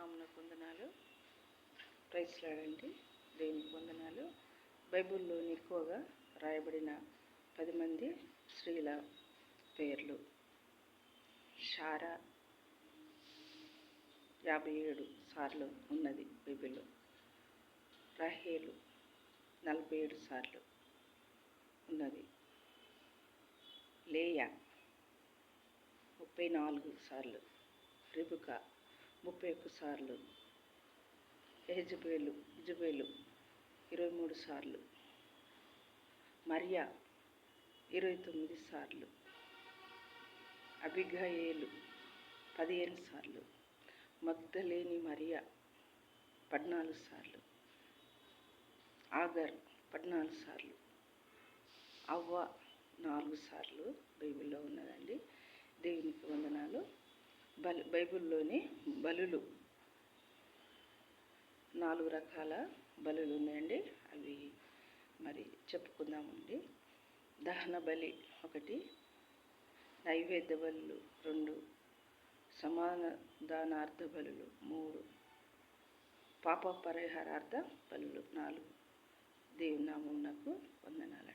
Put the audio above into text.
నామునకు వందనాలు. ప్రైస్లాడండి దేవునికి వందనాలు. బైబిల్లోని ఎక్కువగా రాయబడిన పది మంది స్త్రీల పేర్లు. షారా యాభై ఏడు సార్లు ఉన్నది బైబిల్లో. రహేలు నలభై ఏడు సార్లు ఉన్నది. లేయా ముప్పై నాలుగు సార్లు. రిబుకా ముప్పై ఒక్క సార్లు. ఎహజబేలు ఇజబేలు ఇరవై మూడు సార్లు. మరియా ఇరవై తొమ్మిది సార్లు. అభిఘయేలు పదిహేను సార్లు. మగ్ధలేని మరియా పద్నాలుగు సార్లు. ఆగర్ పద్నాలుగు సార్లు. అవ్వ నాలుగు సార్లు బైబిల్లో ఉన్నదండి దేవునికి వందనాలు బలి బైబిల్లోని బలులు. నాలుగు రకాల బలులు ఉన్నాయండి. అవి మరి చెప్పుకుందామండి. దహన బలి ఒకటి నైవేద్య బలులు రెండు సమాధానార్థ బలులు మూడు పాప పరిహారార్థ బలులు నాలుగు. దేవునామునకు వందనాలు